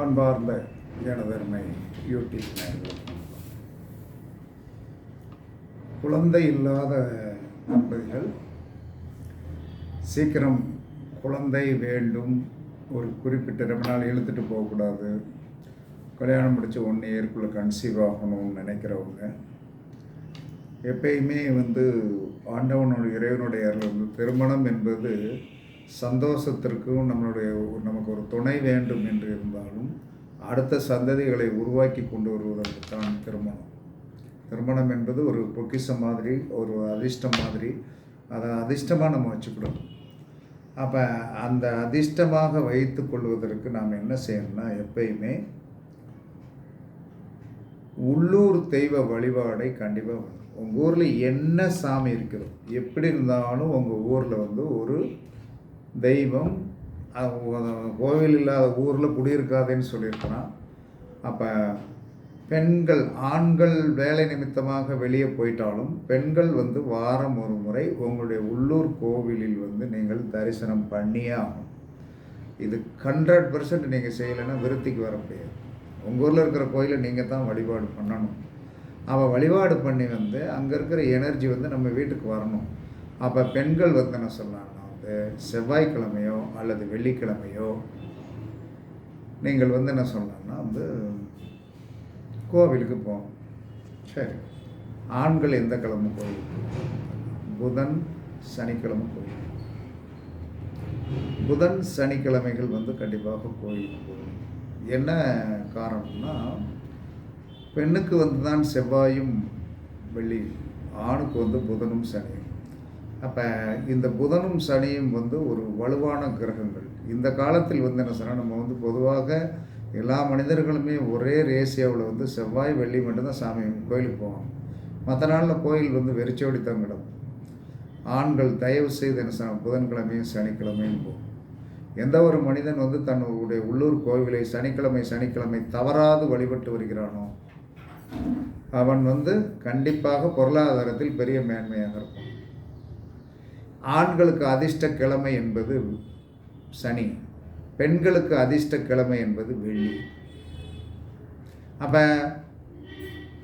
பண்பார்ந்த எனதருமை யூடியூப் குழந்தை இல்லாத தம்பதிகள் சீக்கிரம் குழந்தை வேண்டும் ஒரு குறிப்பிட்ட ரொம்ப நாள் இழுத்துட்டு போகக்கூடாது. கல்யாணம் முடித்த ஒன் இயர்க்குள்ளே கன்சீவ் ஆகணும்னு நினைக்கிறவங்க எப்பயுமே வந்து ஆண்டவனுடைய இறைவனுடைய அருள் வந்து திருமணம் என்பது சந்தோஷத்திற்கும் நம்மளுடைய ஒரு- நமக்கு ஒரு துணை வேண்டும் என்று இருந்தாலும் அடுத்த சந்ததிகளை உருவாக்கி கொண்டு வருவதற்கு தான் திருமணம். திருமணம் என்பது ஒரு பொக்கிஷம் மாதிரி ஒரு அதிர்ஷ்டம் மாதிரி. அதை அதிர்ஷ்டமாக நம்ம வச்சுக்கிடணும் அப்போ அந்த அதிர்ஷ்டமாக வைத்து கொள்வதற்கு நாம் என்ன செய்யணும்னா எப்பயுமே உள்ளூர் தெய்வ வழிபாடை கண்டிப்பாக உங்கள் ஊரில் என்ன சாமி இருக்கிறோம் எப்படி இருந்தாலும் உங்கள் ஊரில் வந்து ஒரு தெய்வம் கோவில் இல்லாத ஊரில் குடியிருக்காதேன்னு சொல்லியிருக்கிறான் அப்போ பெண்கள் ஆண்கள் வேலை நிமித்தமாக வெளியே போயிட்டாலும் பெண்கள் வந்து வாரம் ஒரு முறை உங்களுடைய உள்ளூர் கோவிலில் வந்து நீங்கள் தரிசனம் பண்ணியே ஆகணும். இது ஹண்ட்ரட் பர்சன்ட் நீங்கள் செய்யலைன்னா விருத்திக்கு வர முடியாது. உங்கள் ஊரில் இருக்கிற கோயிலை நீங்கள் தான் வழிபாடு பண்ணணும். அவள் வழிபாடு பண்ணி வந்து அங்கே இருக்கிற எனர்ஜி வந்து நம்ம வீட்டுக்கு வரணும். அப்போ பெண்கள் வந்து என்ன சொல்லலாம் செவ்வாய்க்கிழமையோ அல்லது வெள்ளிக்கிழமையோ நீங்கள் வந்து என்ன சொல்லலாம்னா வந்து கோவிலுக்கு போகணும். சரி. ஆண்கள் எந்த கிழமை கோவிலுக்கு புதன் சனிக்கிழமை கோயில் புதன் சனிக்கிழமைகள் வந்து கண்டிப்பாக கோயிலுக்கு போகணும். என்ன காரணம்னா பெண்ணுக்கு வந்து தான் செவ்வாயும் வெள்ளி ஆணுக்கு வந்து புதனும் சனி அப்போ இந்த புதனும் சனியும் வந்து ஒரு வலுவான கிரகங்கள். இந்த காலத்தில் வந்து என்ன சொன்னால் நம்ம வந்து பொதுவாக எல்லா மனிதர்களுமே ஒரே ரேசியாவில் வந்து செவ்வாய் வெள்ளி மட்டும்தான் சாமி கோயிலுக்கு போவாங்க. மற்ற நாளில் கோயில் வந்து வெறிச்சோடி தான் கிடக்கும். ஆண்கள் தயவு செய்து என்ன சொன்னால் புதன்கிழமையும் சனிக்கிழமையும் போகும் எந்த ஒரு மனிதன் வந்து தன்னுடைய உள்ளூர் கோவிலை சனிக்கிழமை சனிக்கிழமை தவறாது வழிபட்டு வருகிறானோ அவன் வந்து கண்டிப்பாக பொருளாதாரத்தில் பெரிய மேன்மையாக இருக்கும் ஆண்களுக்கு அதிர்ஷ்ட கிழமை என்பது சனி பெண்களுக்கு அதிர்ஷ்ட கிழமை என்பது வெள்ளி. அப்போ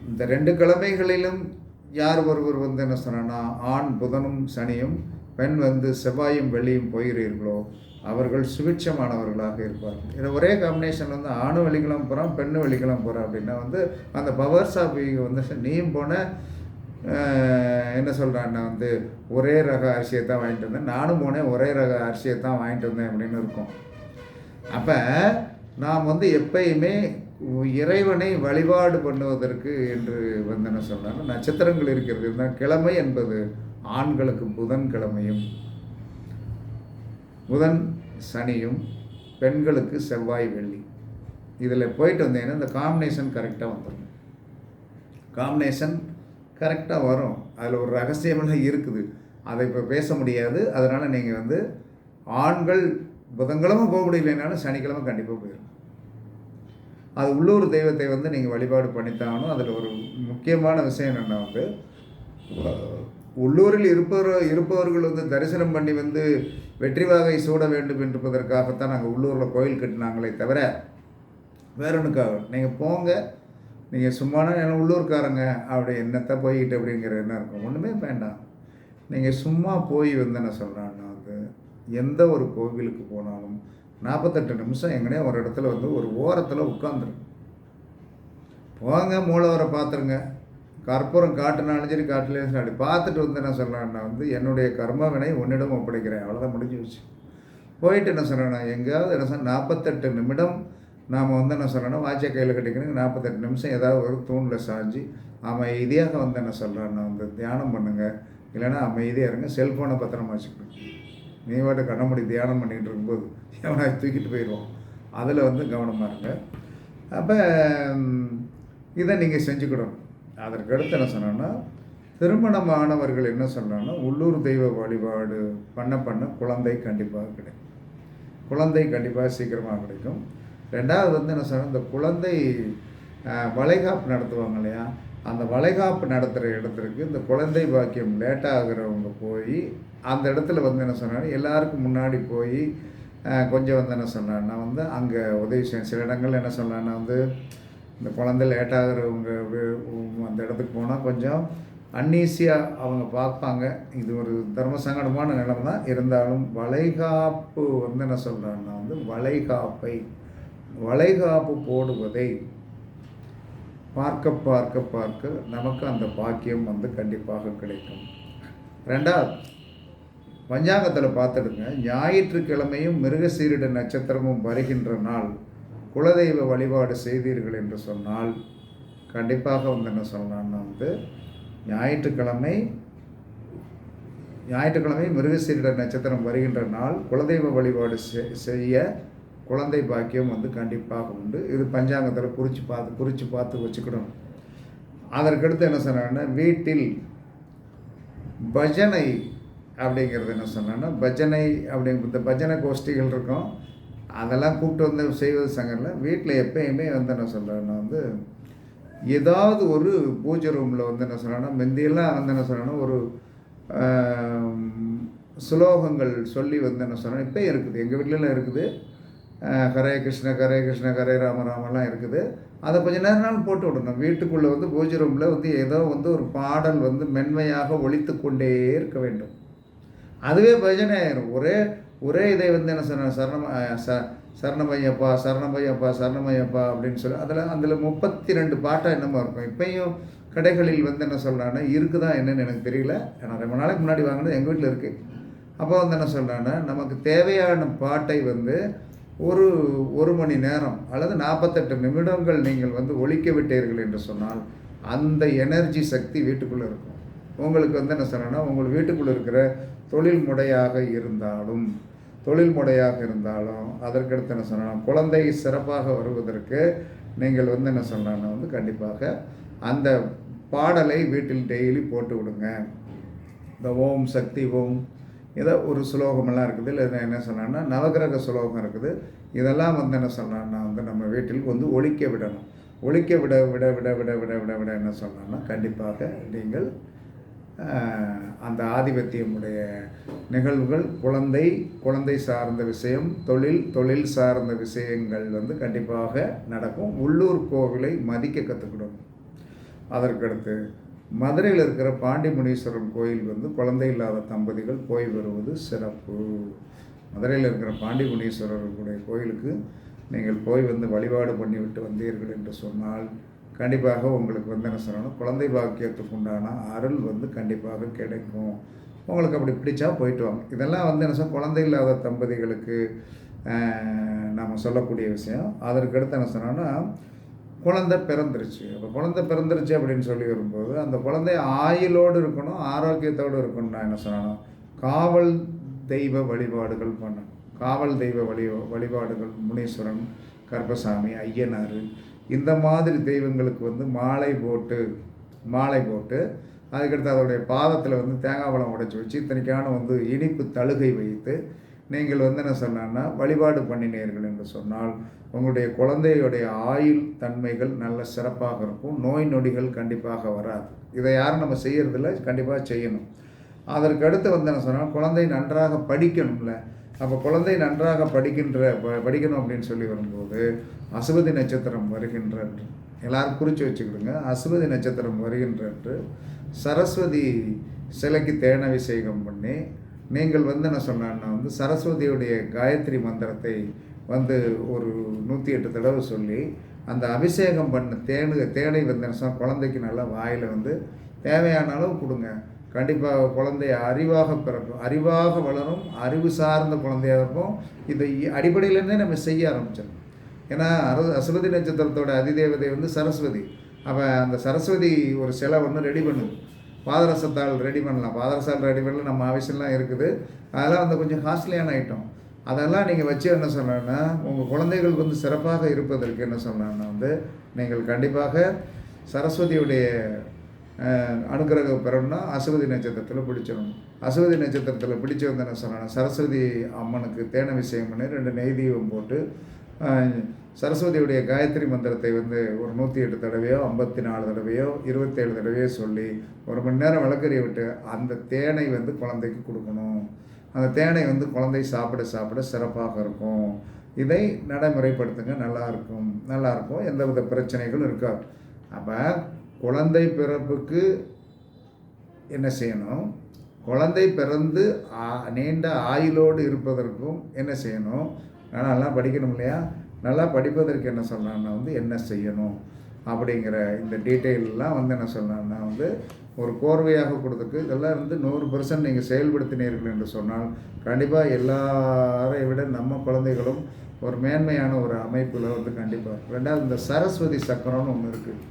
இந்த ரெண்டு கிழமைகளிலும் யார் ஒருவர் வந்து என்ன சொன்னா ஆண் புதனும் சனியும் பெண் வந்து செவ்வாயும் வெள்ளியும் போகிறீர்களோ அவர்கள் சுபிட்சமானவர்களாக இருப்பார்கள். இதில் ஒரே காம்பினேஷன் வந்து ஆணும் வெள்ளிக்கிழமை போகிறான் பெண்ணும் வெள்ளிக்கிழமை போகிறான் அப்படின்னா வந்து அந்த பவர்ஸ் ஆஃப் வந்து நீயும் போன என்ன சொல்கிறான்னா வந்து ஒரே ரக அரிசியை தான் வாங்கிட்டு வந்தேன். நானும் போனேன் ஒரே ரக அரிசியை தான் வாங்கிட்டு வந்தேன் அப்படின்னு இருக்கும். அப்போ நாம் வந்து எப்பயுமே இறைவனை வழிபாடு பண்ணுவதற்கு என்று வந்து என்ன சொல்றாங்க நட்சத்திரங்கள் இருக்கிறது. இருந்தால் கிழமை என்பது ஆண்களுக்கு புதன் கிழமையும் புதன் சனியும் பெண்களுக்கு செவ்வாய் வெள்ளி. இதில் போயிட்டு வந்தீங்கன்னா இந்த காம்பினேஷன் கரெக்டாக வந்துடும். காம்பினேஷன் கரெக்டாக வரும். அதில் ஒரு ரகசியமெல்லாம் இருக்குது. அதை இப்போ பேச முடியாது. அதனால் நீங்கள் வந்து ஆண்கள் புதன்கிழமை போக முடியலைனாலும் சனிக்கிழமை கண்டிப்பாக போயிடும் அது உள்ளூர் தெய்வத்தை வந்து நீங்கள் வழிபாடு பண்ணித்தாகணும். அதில் ஒரு முக்கியமான விஷயம் என்னென்னா வந்து உள்ளூரில் இருப்பவர் இருப்பவர்கள் வந்து தரிசனம் பண்ணி வந்து வெற்றி வாகை சூட வேண்டும் என்பதற்காகத்தான் நாங்கள் உள்ளூரில் கோயில் கட்டினாங்களே தவிர வேற ஒன்றுக்காக நீங்கள் போங்க. நீங்கள் சும்மானா என்ன உள்ளூர்காரங்க அப்படி என்னத்தை போய்கிட்டு அப்படிங்கிற என்ன இருக்கும். ஒன்றுமே வேண்டாம். நீங்கள் சும்மா போய் வந்து என்ன சொல்கிறான்னா வந்து எந்த ஒரு கோவிலுக்கு போனாலும் நாற்பத்தெட்டு நிமிஷம் எங்கனே ஒரு இடத்துல வந்து ஒரு ஓரத்தில் உட்காந்துருங்க போங்க மூலவரை பார்த்துருங்க. கற்பூரம் காட்டுனாலும் சரி காட்டிலேயும் சரி அப்படி பார்த்துட்டு வந்து என்ன சொல்கிறேன்னா வந்து என்னுடைய கர்மவினை உன்னிடம் ஒப்படைக்கிறேன். அவ்வளோதான் முடிஞ்சு வச்சு போயிட்டு என்ன சொல்கிறேன்னா எங்கேயாவது என்ன சொன்னால் நாற்பத்தெட்டு நிமிடம் நாம் வந்து என்ன சொல்லணும் வாட்சை கையில் கட்டிக்கணும் நாற்பத்தெட்டு நிமிஷம் ஏதாவது ஒரு தூணில் சாஞ்சு அமைதியாக வந்து என்ன சொல்கிறேன்னு வந்து தியானம் பண்ணுங்கள் இல்லைன்னா அமைதியாக இருங்க செல்ஃபோனை பத்திரமா வச்சுக்கணும். நீ வாட்டு கண்ணமுடி தியானம் பண்ணிகிட்டு இருக்கும்போது எவனா தூக்கிட்டு போயிடுவோம் அதில் வந்து கவனமாக இருங்க. அப்போ இதை நீங்கள் செஞ்சுக்கிடணும். அதற்கு அடுத்து என்ன சொன்னோன்னா திருமணமானவர்கள் என்ன சொன்னான்னா உள்ளூர் தெய்வ வழிபாடு பண்ண பண்ண குழந்தை கண்டிப்பாக கிடைக்கும். குழந்தை கண்டிப்பாக சீக்கிரமாக கிடைக்கும். ரெண்டாவது வந்து என்ன சொன்னால் இந்த குழந்தை வளைகாப்பு நடத்துவாங்க இல்லையா? அந்த வளைகாப்பு நடத்துகிற இடத்துக்கு இந்த குழந்தை பாக்கியம் லேட்டாகிறவங்க போய் அந்த இடத்துல வந்து என்ன சொன்னாங்க? எல்லாருக்கும் முன்னாடி போய் கொஞ்சம் வந்து என்ன சொன்னான்னா வந்து அங்கே உதவி செய்யும் சில இடங்கள் என்ன சொன்னான்னா வந்து இந்த குழந்தை லேட்டாகிறவங்க அந்த இடத்துக்கு போனால் கொஞ்சம் அன்னீசியாக அவங்க பார்ப்பாங்க. இது ஒரு தர்ம சங்கடமான நிலம் தான். இருந்தாலும் வளைகாப்பு வந்து என்ன சொல்கிறாங்கன்னா வந்து வளைகாப்பை வளைகாப்பு போடுவதை பார்க்க பார்க்க பார்க்க நமக்கு அந்த பாக்கியம் வந்து கண்டிப்பாக கிடைக்கும். ரெண்டாவது பஞ்சாங்கத்தில் பார்த்துடுங்க. ஞாயிற்றுக்கிழமையும் மிருகசீரிட நட்சத்திரமும் வருகின்ற நாள். குலதெய்வ வழிபாடு செய்தீர்கள் என்று சொன்னால் கண்டிப்பாக வந்து என்ன சொல்லலாம்னா வந்து ஞாயிற்றுக்கிழமை ஞாயிற்றுக்கிழமை மிருகசீரிட நட்சத்திரம் வருகின்ற நாள் குலதெய்வ வழிபாடு செய்ய குழந்தை பாக்கியம் வந்து கண்டிப்பாக உண்டு. இது பஞ்சாங்கத்தில் குறித்து பார்த்து குறித்து பார்த்து வச்சுக்கணும். அதற்கடுத்து என்ன சொன்னாங்கன்னா வீட்டில் பஜனை அப்படிங்கிறது என்ன சொன்னான்னா பஜனை அப்படிங்கிற இந்த பஜனை கோஷ்டிகள் இருக்கும். அதெல்லாம் கூப்பிட்டு வந்து செய்வது சங்கரில் வீட்டில் எப்பயுமே வந்து என்ன சொல்கிறேன்னா வந்து ஏதாவது ஒரு பூஜை ரூமில் வந்து என்ன சொல்கிறேன்னா முந்தியெல்லாம் வந்து என்ன சொல்கிறேன்னா ஒரு ஸ்லோகங்கள் சுலோகங்கள் சொல்லி வந்து என்ன சொல்கிறேன் இப்போ இருக்குது. எங்கள் வீட்டிலலாம் இருக்குது. ஹரே கிருஷ்ண ஹரே கிருஷ்ண ஹரே ராம ராமெல்லாம் இருக்குது. அதை கொஞ்ச நேரம் நாள் போட்டு விடணும். வீட்டுக்குள்ளே வந்து பூஜை ரூமில் வந்து ஏதோ வந்து ஒரு பாடல் வந்து மென்மையாக ஒழித்து கொண்டே இருக்க வேண்டும். அதுவே பஜனை ஆயிரும். ஒரே ஒரே இதை வந்து என்ன சொன்ன சரணம் ச சரணமையப்பா சரணமையப்பா சரணமையப்பா அப்படின்னு சொல்லி அதில் அதில் முப்பத்தி ரெண்டு பாட்டாக என்னமோ இருக்கும். இப்பையும் கடைகளில் வந்து என்ன சொல்கிறாங்கன்னா இருக்குதா என்னன்னு எனக்கு தெரியல. ஏன்னா ரொம்ப நாளைக்கு முன்னாடி வாங்கினது எங்கள் வீட்டில் இருக்குது அப்போ வந்து என்ன சொல்கிறாங்கன்னா நமக்கு தேவையான பாட்டை வந்து ஒரு ஒரு மணி நேரம் அல்லது நாற்பத்தெட்டு நிமிடங்கள் நீங்கள் வந்து ஒழிக்க விட்டீர்கள் என்று சொன்னால் அந்த எனர்ஜி சக்தி வீட்டுக்குள்ளே இருக்கும். உங்களுக்கு வந்து என்ன சொன்னேன்னா உங்கள் வீட்டுக்குள்ளே இருக்கிற தொழில் முறையாக இருந்தாலும் தொழில் முறையாக இருந்தாலும் அதற்கடுத்து என்ன சொன்னால் குழந்தை சிறப்பாக வருவதற்கு நீங்கள் வந்து என்ன சொன்னா வந்து கண்டிப்பாக அந்த பாடலை வீட்டில் டெய்லி போட்டு விடுங்க. இந்த ஓம் சக்தி ஓம் ஏதோ ஒரு சுலோகமெல்லாம் இருக்குது. இல்லை என்ன சொன்னான்னா நவகிரக சுலோகம் இருக்குது. இதெல்லாம் வந்து என்ன சொன்னான்னா வந்து நம்ம வீட்டில் வந்து ஒழிக்க விடணும். ஒழிக்க விட விட விட விட விட விட விட என்ன சொன்னான்னா கண்டிப்பாக நீங்கள் அந்த ஆதிபத்தியமுடைய நிகழ்வுகள் குழந்தை குழந்தை சார்ந்த விஷயம் தொழில் தொழில் சார்ந்த விஷயங்கள் வந்து கண்டிப்பாக நடக்கும். உள்ளூர் கோவிலை மதிக்க கற்றுக்கணும் அதற்கடுத்து மதுரையில் இருக்கிற பாண்டிமுனீஸ்வரன் கோயில் வந்து குழந்தை இல்லாத தம்பதிகள் போய் வருவது சிறப்பு. மதுரையில் இருக்கிற பாண்டிமுனீஸ்வரருடைய கோயிலுக்கு நீங்கள் போய் வந்து வழிபாடு பண்ணிவிட்டு வந்தீர்கள் என்று சொன்னால் கண்டிப்பாக உங்களுக்கு வந்து என்ன சொல்லணும் குழந்தை பாக்கியத்துக்கு உண்டான அருள் வந்து கண்டிப்பாக கிடைக்கும். உங்களுக்கு அப்படி பிடிச்சா போயிட்டு வாங்க. இதெல்லாம் வந்து என்ன சொல்ல குழந்தை இல்லாத தம்பதிகளுக்கு நம்ம சொல்லக்கூடிய விஷயம். அதற்கடுத்து என்ன சொன்னோன்னா குழந்தை பிறந்துருச்சு. அப்போ குழந்தை பிறந்துருச்சு அப்படின்னு சொல்லி வரும்போது அந்த குழந்தை ஆயுளோடு இருக்கணும் ஆரோக்கியத்தோடு இருக்கணும் நான் என்ன சொன்னேன் காவல் தெய்வ வழிபாடுகள் பண்ணணும். காவல் தெய்வ வழி வழிபாடுகள் முனீஸ்வரன் கர்ப்பசாமி ஐயனார் இந்த மாதிரி தெய்வங்களுக்கு வந்து மாலை போட்டு மாலை போட்டு அதுக்கடுத்து அதோடைய பாதத்தில் வந்து தேங்காய் பழம் உடைச்சி வச்சு இத்தனைக்கான வந்து இனிப்பு தழுகை வைத்து நீங்கள் வந்து என்ன சொன்னான்னா வழிபாடு பண்ணினீர்கள் என்று சொன்னால் உங்களுடைய குழந்தையுடைய ஆயுள் தன்மைகள் நல்ல சிறப்பாக இருக்கும். நோய் நொடிகள் கண்டிப்பாக வராது. இதை யாரும் நம்ம செய்கிறதில்ல கண்டிப்பாக செய்யணும். அதற்கு அடுத்து வந்து என்ன சொன்னால் குழந்தை நன்றாக படிக்கணும்ல. அப்போ குழந்தை நன்றாக படிக்கின்ற ப- படிக்கணும் அப்படின்னு சொல்லி வரும்போது அசுபதி நட்சத்திரம் வருகின்ற எல்லாரும் குறித்து வச்சுக்கிடுங்க. அசுபதி நட்சத்திரம் வருகின்ற சரஸ்வதி சிலைக்கு தேனாபிஷேகம் பண்ணி நீங்கள் வந்து என்ன சொன்னான்னா வந்து சரஸ்வதியுடைய காயத்ரி மந்திரத்தை வந்து ஒரு நூற்றி எட்டு தடவை சொல்லி அந்த அபிஷேகம் பண்ண தேனு தேனை வந்து என்ன சொன்னா, குழந்தைக்கு நல்லா வாயில் வந்து தேவையான அளவு கொடுங்க. கண்டிப்பாக குழந்தைய அறிவாக பிறக்கும் அறிவாக வளரும் அறிவு சார்ந்த குழந்தையாக இருக்கும் இதை அடிப்படையிலேருந்தே நம்ம செய்ய ஆரம்பிச்சிடணும். ஏன்னா அரு அஸ்வதி நட்சத்திரத்தோட அதிதேவதை வந்து சரஸ்வதி. அப்போ அந்த சரஸ்வதி ஒரு சிலை ஒன்று ரெடி பண்ணுது. பாதரசத்தால் ரெடி பண்ணலாம். பாதரசால் ரெடி பண்ணல நம்ம ஆവശ്யம்லாம் இருக்குது. அதெல்லாம் வந்து கொஞ்சம் காஸ்ட்லியான ஐட்டம் அதெல்லாம் நீங்கள் வச்சு என்ன சொன்னேன்னா உங்கள் குழந்தைகள் வந்து சிறப்பாக இருப்பதற்கு என்ன சொன்னேன்னா வந்து நீங்கள் கண்டிப்பாக சரஸ்வதியுடைய அனுகிரகம் பெறணும்னா அசுவதி நட்சத்திரத்தில் பிடிச்சிடணும். அசுவதி நட்சத்திரத்தில் பிடிச்சி வந்து என்ன சொன்னேன்னா சரஸ்வதி அம்மனுக்கு தேன விஷயம் பண்ணி ரெண்டு நெய் தீபம் போட்டு சரஸ்வதியுடைய காயத்ரி மந்திரத்தை வந்து ஒரு நூற்றி எட்டு தடவையோ ஐம்பத்தி நாலு தடவையோ இருபத்தேழு தடவையோ சொல்லி ஒரு மணி நேரம் விளக்கறிய விட்டு அந்த தேனை வந்து குழந்தைக்கு கொடுக்கணும். அந்த தேனை வந்து குழந்தை சாப்பிட சாப்பிட சிறப்பாக இருக்கும். இதை நடைமுறைப்படுத்துங்க நல்லாயிருக்கும் நல்லாயிருக்கும் எந்த வித பிரச்சனைகளும் இருக்காது. அப்போ குழந்தை பிறப்புக்கு என்ன செய்யணும்? குழந்தை பிறந்து நீண்ட ஆயுளோடு இருப்பதற்கும் என்ன செய்யணும்? ஆனால் நல்லா படிக்கணும் இல்லையா? நல்லா படிப்பதற்கு என்ன சொல்லலாம்னா வந்து என்ன செய்யணும்? அப்படிங்கிற இந்த டீட்டெயிலெலாம் வந்து என்ன சொல்லலாம்னா வந்து ஒரு கோர்வையாக கொடுத்துருக்கு இதெல்லாம் வந்து நூறு பர்சன்ட் நீங்கள் செயல்படுத்தினீர்கள் என்று சொன்னால் கண்டிப்பாக எல்லாரை விட நம்ம குழந்தைகளும் ஒரு மேன்மையான ஒரு அமைப்பில் வந்து கண்டிப்பாக ரெண்டாவது இந்த சரஸ்வதி சக்கரம்னு ஒன்று இருக்குது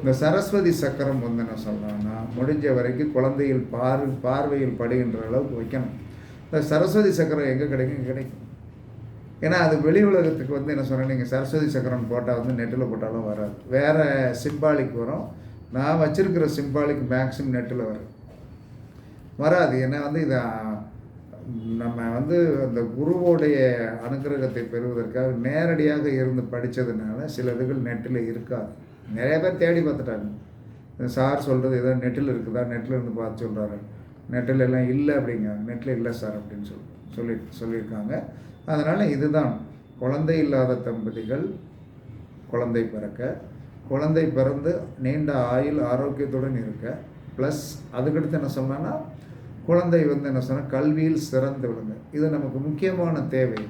இந்த சரஸ்வதி சக்கரம் வந்து என்ன சொல்லலாம்னா முடிஞ்ச வரைக்கும் குழந்தையில் பார் பார்வையில் படுகின்ற அளவுக்கு வைக்கணும். இந்த சரஸ்வதி சக்கரம் எங்கே கிடைக்கும்? கிடைக்கும். ஏன்னா அது வெளி உலகத்துக்கு வந்து என்ன சொல்கிறேன் நீங்கள் சரஸ்வதி சக்கரம் போட்டால் வந்து நெட்டில் போட்டாலும் வராது. வேறு சிம்பாலிக் வரும். நான் வச்சுருக்கிற சிம்பாலிக் மேக்ஸிமம் நெட்டில் வரும். வராது. ஏன்னா வந்து இதை நம்ம வந்து அந்த குருவோடைய அனுக்கிரகத்தை பெறுவதற்காக நேரடியாக இருந்து படித்ததுனால சில இதுகள் நெட்டில் இருக்காது. நிறைய பேர் தேடி பார்த்துட்டாங்க. சார் சொல்கிறது ஏதோ நெட்டில் இருக்குதா? நெட்டில் இருந்து பார்த்து சொல்கிறாரு நெட்டில் எல்லாம் இல்லை அப்படிங்க. நெட்டில் இல்லை சார் அப்படின்னு சொல்லி சொல்லி சொல்லியிருக்காங்க. அதனால் இதுதான். குழந்தை இல்லாத தம்பதிகள் குழந்தை பிறக்க குழந்தை பிறந்து நீண்ட ஆயுள் ஆரோக்கியத்துடன் இருக்க ப்ளஸ் அதுக்கடுத்து என்ன சொன்னோன்னா குழந்தை வந்து என்ன சொன்னால் கல்வியில் சிறந்து விடுங்க இது நமக்கு முக்கியமான தேவை.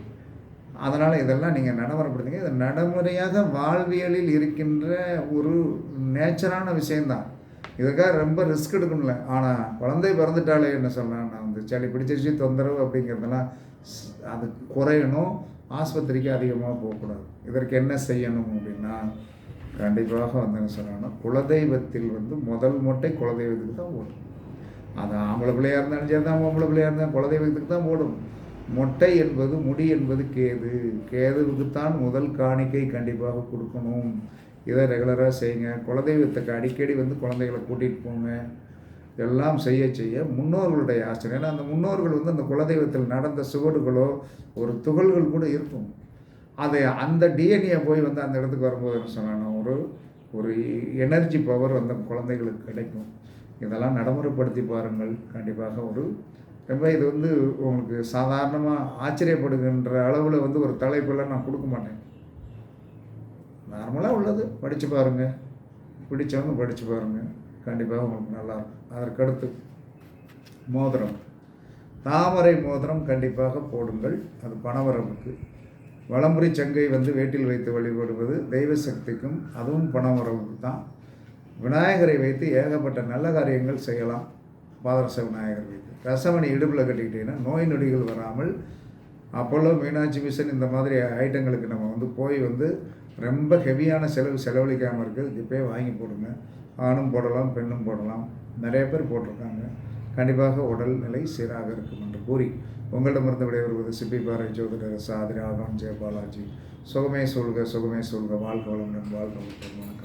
அதனால் இதெல்லாம் நீங்கள் நடைமுறைப்படுத்துங்க. இது நடைமுறையாக வாழ்வியலில் இருக்கின்ற ஒரு நேச்சரான விஷயந்தான் இதுக்காக ரொம்ப ரிஸ்க் எடுக்கணும்ல. ஆனால் குழந்தை பிறந்துட்டாலே என்ன சொல்லலாம் நான் வந்து சளி பிடிச்சிருச்சு தொந்தரவு அப்படிங்கிறதெல்லாம் அது குறையணும் ஆஸ்பத்திரிக்கு அதிகமாக போகக்கூடாது. இதற்கு என்ன செய்யணும் அப்படின்னா கண்டிப்பாக வந்து என்ன சொல்லணும்னா குலதெய்வத்தில் வந்து முதல் மொட்டை குலதெய்வத்துக்கு தான் ஓடும். அது ஆம்பளை பிள்ளையாக இருந்தாலும் சரி தான் ஆம்பளை பிள்ளையாக இருந்தாலும் குலதெய்வத்துக்கு தான் ஓடும். மொட்டை என்பது முடி என்பது கேது. கேதுவுக்குத்தான் முதல் காணிக்கை கண்டிப்பாக கொடுக்கணும். இதை ரெகுலராக செய்யுங்க. குலதெய்வத்துக்கு அடிக்கடி வந்து குழந்தைகளை கூட்டிகிட்டு போங்க. எல்லாம் செய்ய செய்ய முன்னோர்களுடைய ஆசை. ஏன்னா அந்த முன்னோர்கள் வந்து அந்த குலதெய்வத்தில் நடந்த சுவடுகளோ ஒரு துகள்கள் கூட இருக்கும். அதை அந்த டிஎன்ஏ போய் வந்து அந்த இடத்துக்கு வரும்போது என்ன சொன்னாங்கன்னா ஒரு ஒரு எனர்ஜி பவர் அந்த குழந்தைகளுக்கு கிடைக்கும். இதெல்லாம் நடைமுறைப்படுத்தி பாருங்கள். கண்டிப்பாக ஒரு ரொம்ப இது வந்து உங்களுக்கு சாதாரணமாக ஆச்சரியப்படுகின்ற அளவில் வந்து ஒரு தலைப்பெல்லாம் நான் கொடுக்க மாட்டேன். நார்மலாக உள்ளது. படித்து பாருங்கள் பிடிச்சவங்க படித்து பாருங்கள் கண்டிப்பாக உங்களுக்கு நல்லாயிருக்கும் அதற்கடுத்து மோதிரம். தாமரை மோதிரம் கண்டிப்பாக போடுங்கள். அது பணவரவுக்கு. வளம்புரி சங்கை வந்து வேட்டில் வைத்து வழிபடுவது தெய்வ சக்திக்கும் அதுவும் பணவரவுக்கு தான். விநாயகரை வைத்து ஏகப்பட்ட நல்ல காரியங்கள் செய்யலாம். பாதரச விநாயகர் வைத்து. ரசமணி இடுப்பில் கட்டிக்கிட்டீங்கன்னா நோய் நொடிகள் வராமல் அப்போல்லோ மீனாட்சி மிஷன் இந்த மாதிரி ஐட்டங்களுக்கு நம்ம வந்து போய் வந்து ரொம்ப ஹெவியான செலவு செலவழிக்காமல் இருக்குது இப்போயே வாங்கி போடுங்க. ஆணும் போடலாம் பெண்ணும் போடலாம். நிறைய பேர் போட்டிருக்காங்க. கண்டிப்பாக உடல்நிலை சீராக இருக்கும் என்று கூறி உங்களிடமிருந்து விடைபெறுவது சிப்பி பாறை ஜோதிடர் சாதிரி ஆகாம் ஜெயபாலாஜி. சுகமே சொல்க சுகமே சொல்க. வாழ்க வளமுடன் வாழ்க வளமுடன்.